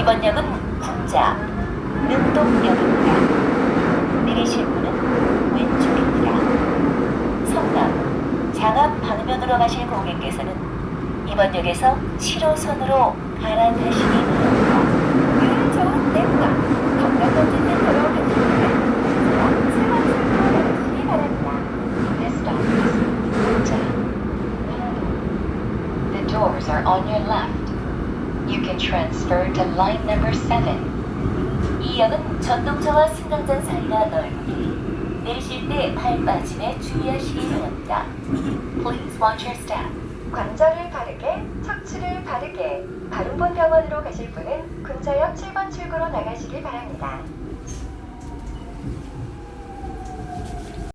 이번 역은 군자 능동역입니다. 내리실 문은 왼쪽입니다. 성남 장암 방면으로 가실 고객께서는 이번 역에서 7호선으로 갈아타시기 바랍니다. 율 좋은 댐과 건강검진센터로 가실 분은 7번 출구로 나가시기 바랍니다. This stop is Gunja. The doors are on your left. You can transfer to line number 7. 이 역은 전동차와 승강장 사이가 넓으니 내리실 때 발 빠짐에 주의하시기 바랍니다. Please watch your step. 관절을 바르게, 척추를 바르게, 바른본 병원으로 가실 분은 군자역 7번 출구로 나가시기 바랍니다.